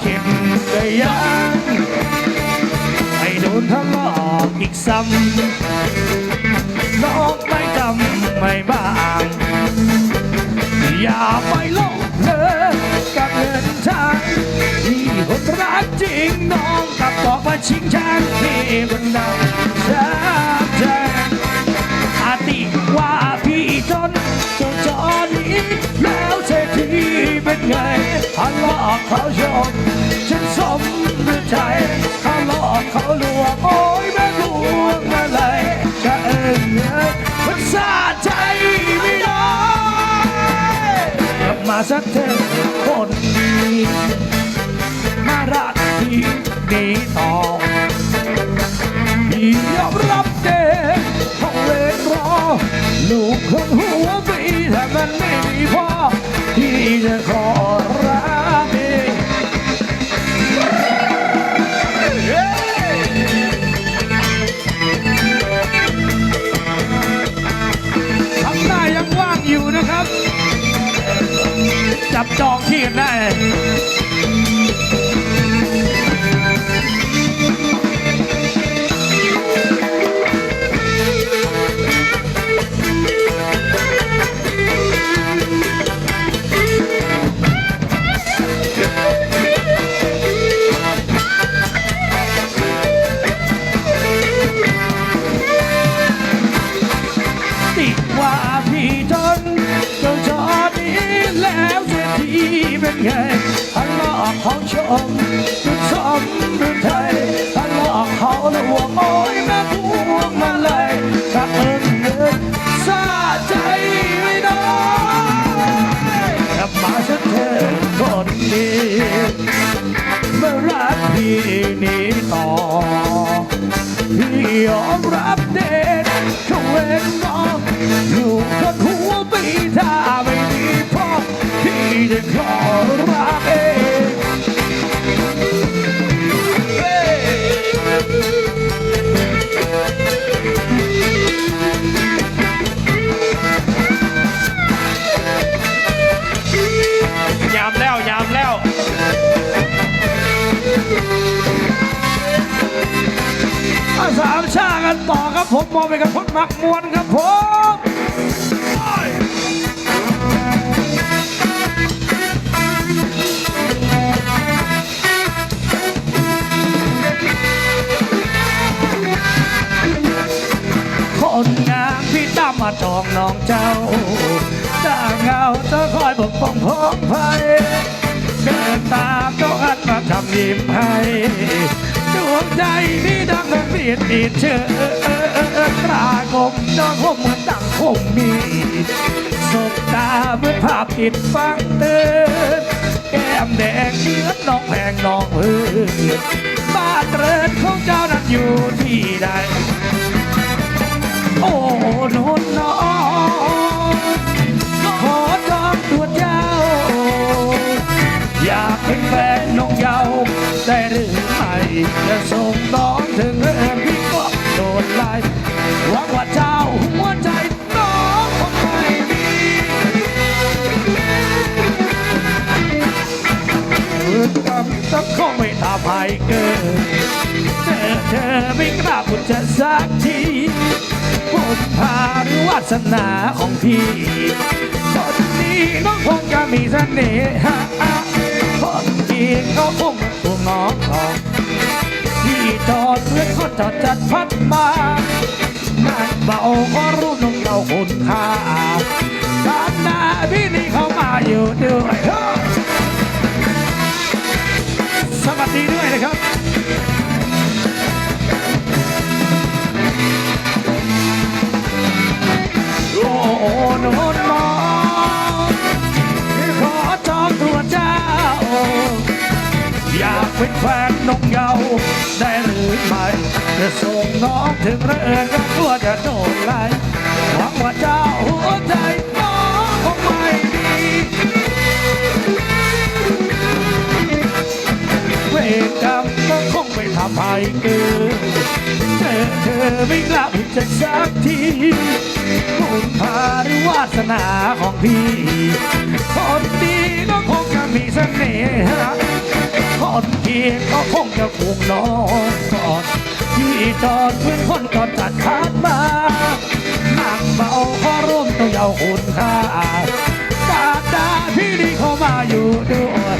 เข็ดก็ยังไม่โดนทะเลาะอีกซ้ำน้องไม่จำไม่บาง อย่าไปลงเลินกับเงินทางที่คนรักจริงน้องกลับบอกว่าชิงชังที่บนดาวชาแจงอาติว่าพี่จนจนจอนี้แล้วเศรษฐีเป็นไงฮัลโหลอกเขาช มฉันสมหรือใจฮัลโหลอกเขาลวงโอ้ยแม่ลวงมาเลยจะเอิญเงินมันสาใจไม่ได้กลับมาสักเธอคนดีมารักที่ดีต่อพี่ยอมรับเด ชมดุสมดุไทยฮัลโหลอกเขาละวงโอ้ยแม่พวงมาเลยถ้าเอิญเงินซาใจไม่ได้กลับมาสักเธอคนดีเมื่อรักพี่นี้ต่อพี่ยอมรับเด็ดเขาเว้นรองลูกคนหัวปีถ้าไม่มีพ่อพี่จะขอ มองไปกับคนมักมวนครับผมคนงามพี่ตามมาจองน้องเจ้าตาเงาจะคอยปกป้องพ้องภัยเดินตาก็อันมาทำยิ้มให้ดวงใจนี่ดังนั้นเปลี่ยนอีกเชื่อ มีสบตาเมื่อภาพติดฟังเตือนแก้มแดงเนื้อน้องแพงน้องพื้นบ้านเรือนของเจ้านั้นอยู่ที่ใด โอ้โนนน้องขอจองตัวเจ้า อยากเป็นแฟนน้องเยาว์ได้หรือไม่จะส่งน้องถึงเรือนพี่ก็โดนไล่หวังว่าเจ้า กรรมต้องคงไม่ทำให้เกิดเธอเธอไม่กล้าพูดจะสักทีบุญพาหรือวาสนาของพี่คนนี้น้องคงจะมีเสน่ห์คนจริงเขาคงพวงน้องของพี่จอดเพื่อนเขาจอดจัดพัดมานั่นเบาก็รู้น้องเราคุณค่าตามหน้าพี่นี่เขามาอยู่ด้วย สวัสดีด้วยนะครับโอ้โหโนนมองขอจองตัวเจ้า อยากเป็นแฟนน้องเยาว์ได้หรือไม่จะส่งน้องถึงเรือนก็กลัวจะโดนไล่หวังว่าเจ้าหัวใจน้องคงไม่ ภัยเกินเจอเธอไม่กล้าพูดจะสักทีบุญพาหรือวาสนาของพี่คนดีก็คงจะมีเสน่ห์คนเกียงก็คงจะคงนอนก่อนที่จอดเหมือนคนก่อนจัดคานมานั่งเบาขอร่วมต้องยาวคุณค่ากาดาพี่ดีเข้ามาอยู่ด้วย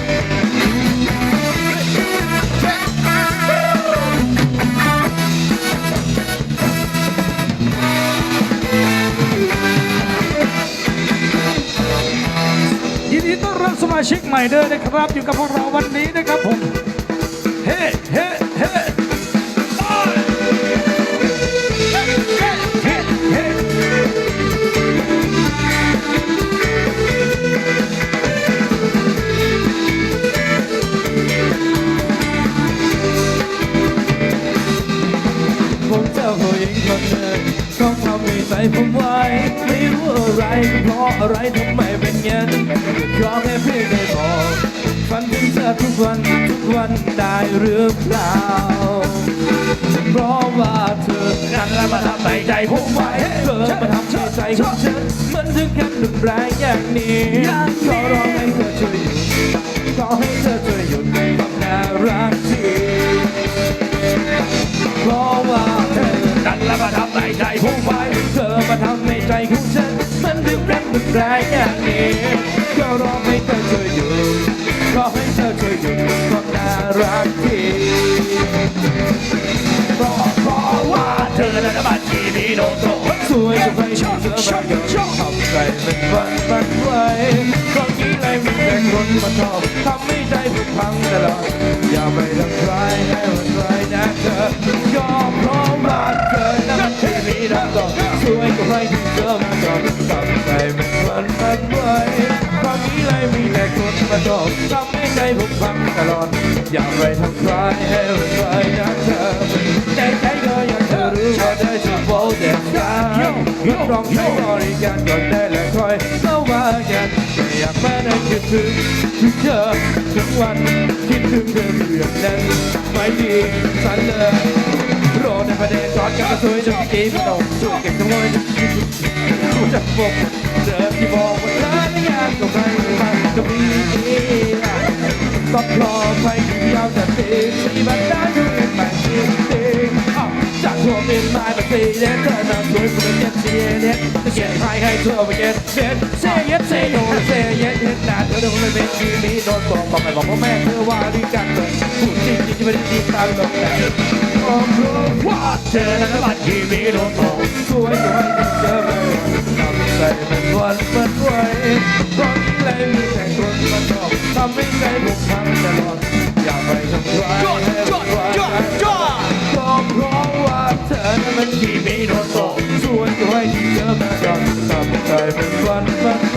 ดีต้อนรับสมาชิกใหม่เด้อนะครับ อยู่กับพวกเราวันนี้นะครับผม เฮ้เฮ้เฮ้ไปเฮเฮเฮเจ้าผู้หญิงคนหนึ่ง ผมไว้ไม่รู้อะไรก็เพราะอะไรทำไมเป็นเงี้ยขอแค่เพียงได้บอกฝันถึงเธอทุกวันทุกวันได้หรือเปล่าเพราะว่าเธอนั้นละมาทำให้ใจผมไว้เธอมาทำให้ใจของฉันมันถึงขั้นรุนแรงอย่างนี้ขอร้องให้เธอช่วยหยุดขอให้เธอช่วยหยุดความน่ารัก ดึงดันแรงอย่างนี้ก็รอให้เธอช่วยหยุดก็ให้เธอช่วยหยุดความน่ารักทีเพราะเพราะว่าเธอนั้นบัญชีนี้โดนโกงสวยจะไปที่เธอมาเยอะทำใจมันวันมันไหวตอนนี้เลยมีแต่คนมาชอบทำให้ใจผมพังตลอดอย่าไปทำใครให้มันไรนะเธอยอมเพรา ที่มีดังต่อสวยกว่าใครที่เธอมาชอบทำใจมันวันมันไหวตอนนี้เลยมีแต่คนมาชอบทำให้ใจผมพังตลอด อย่าไปทำใครให้มันไรนะเธอใจใจก็ยังเธอรู้ว่าได้ชอบโบเด็กสาวรับรองใช้บริการก่อนได้และคอยเข้ามากันอยากมาได้คิดถึงถึงเธอทั้งวันคิดถึงเธอเรื่องนั้นไม่ดีสันเลยรอใน ประเด็นก่อนกันก็สวยจนกี่ไม่ต้องช่วยเก็บขโมยจะคิดกูจะบอกเดิมที่บอกว่าเธอไม่อยากก็ไม่มันก็มีต้องรอไปถึงยาวจะตีมีบันไดอยู่ในแปดสิบตีจากทั่วเมียนมาเป็นปีเด็ดเธอหน้าสวยเป็นเย็นเสียเด็ดจะเขียนใครให้ทั่วไปเย็นเย็นเซเย็นเซโยเซเย็นเย็นนานเธอเดินไม่เป็นชีวิตโดนบอกบอกไปบอกพ่อแม่เธอว่าดีกันเลยพูดจริงจริงจะไม่ได้ดีตามแบบแต่ โอ้โหว่าเธอนั้นบัญชีนี้โดนโกงสวยสวยที่เจอเลยทำใจมันวันมันไหวตอนเลยมีแต่คนมาชอบทำให้ใจผมพังตลอดอย่าไปทำร้ายให้มันร้ายก็เพราะว่าเธอนั้นมันที่มีโดนโกงสวยสวยที่เจอมาก่อนทำใจมันวันมัน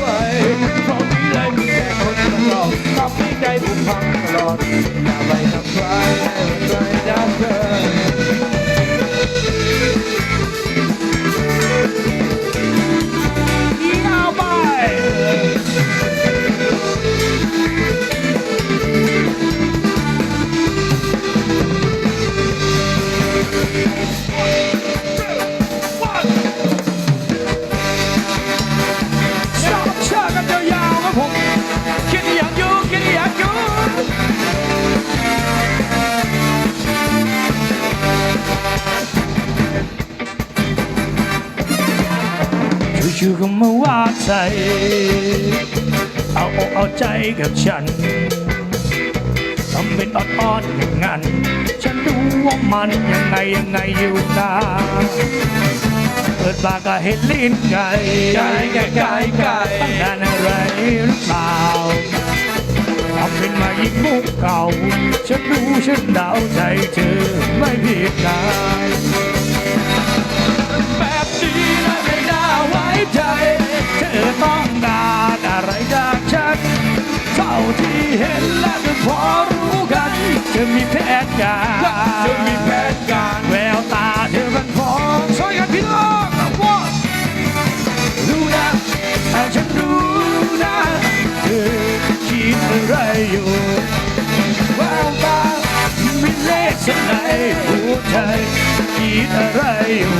ใจเอาอกเอาใจกับฉันทำเป็นอ่อนๆอย่างนั้น ฉันรู้ว่ามันยังไงยังไงอยู่นะเปิดปากก็เห็นลิ้นไก่ไก่ไก่ไก่ไก่ตั้งนานอะไรหรือเปล่าทำเป็นมายิงมุกเก่า ฉันรู้ฉันเดาใจเธอไม่ผิดนะแบบนี้นะไม่น่าไว้ ใจ เธอต้องการอะไรจากฉัน เท่าที่เห็นและก็พอรู้กัน เธอมีแผนการเธอมีแผนการแววตาเธอมันพอช่วยกันพี่น้องนะว่ารู้นะแต่ฉันรู้นะเธอคิดอะไรอยู่แววตามีเลขฉันในหัวใจคิดอะไรอยู่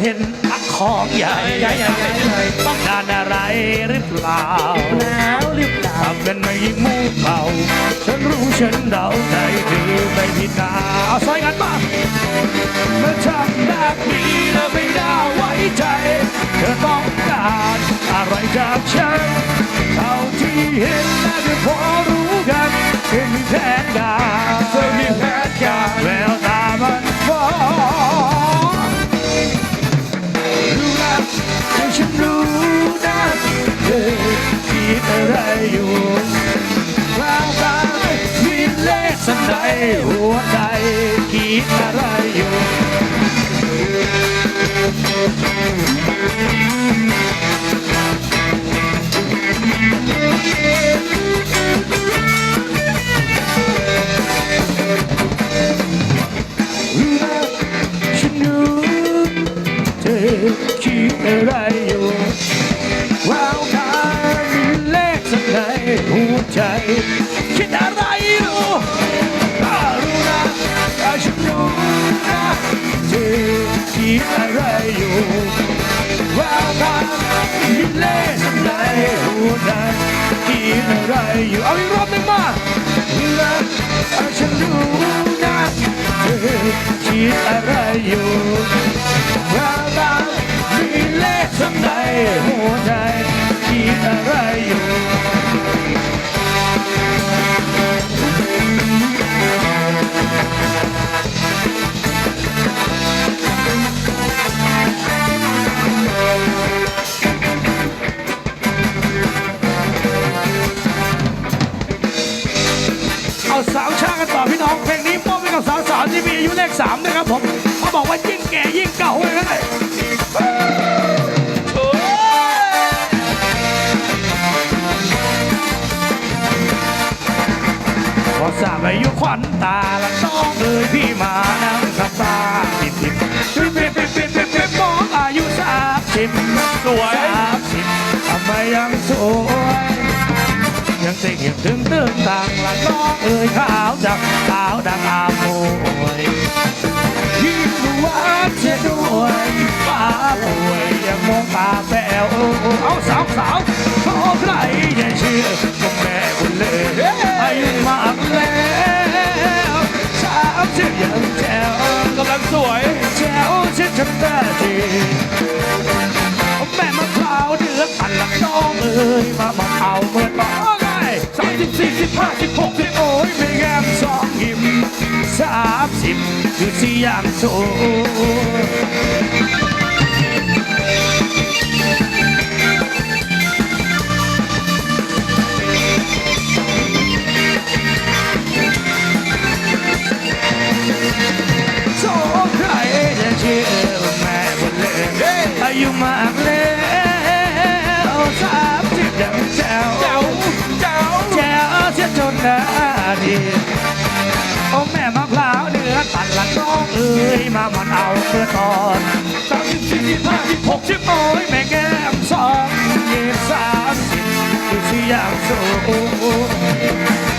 เห็นอักของใหญ่ใหญ่ใหญ่ใหญ่ต้องการอะไรหรือเปล่าหนาวหรือเปล่าทำเป็นไม่ยิงมูเบาฉันรู้ฉันเดาใจเธอไม่ผิดนาเอาซอยกันมาเมื่อทำแบบนี้แล้วไม่น่าไว้ใจ เธอต้องการอะไรจากฉัน อะไรอยู่แววตามีเลขสันใดหัวใจคิดอะไรอยู่รู้นะฉันรู้เธอคิดอะไรอยู่ หัวใจคิดอะไรอยู่ถ้ารู้นะถ้าฉันรู้นะเธอคิดอะไรอยู่แววตามีเลขสักในหัวใจคิดอะไรอยู่เอาอีกรอบหนึ่งมารู้นะถ้าฉันรู้นะเธอคิดอะไรอยู่ววตา พอสาบอายุขวัญตาละต้องเลยี่มานังขัตาปิดปิดปิดปิดปิดปิดปิดมองอายุสามสิบสวยสามสิบทำไมยังสวยยังเสียงถึงตึงต่างละน้องเอ่ยขาวจากขาวดังอาโมย ด้วยฟ้าป่วยยังมองตาแป๋วเอาสาวสาวขอใครอย่าเชื่อก็แม่บุญเลยอายุมากแล้วสามสิบยังแจ๋วกำลังสวยแจ๋วเช่นฉันได้ดีแม่มะพร้าวเดือดตันละน้องเอ้ยมามาเอาเมื่อต่อไงสามสิบสี่สิบห้าสิบหกสิบิมอยู่ที่ยางโช บห้าสิบหกสิบโอ้ยแม่แก้มสองยี่สามสิบดูสิอย่างสูง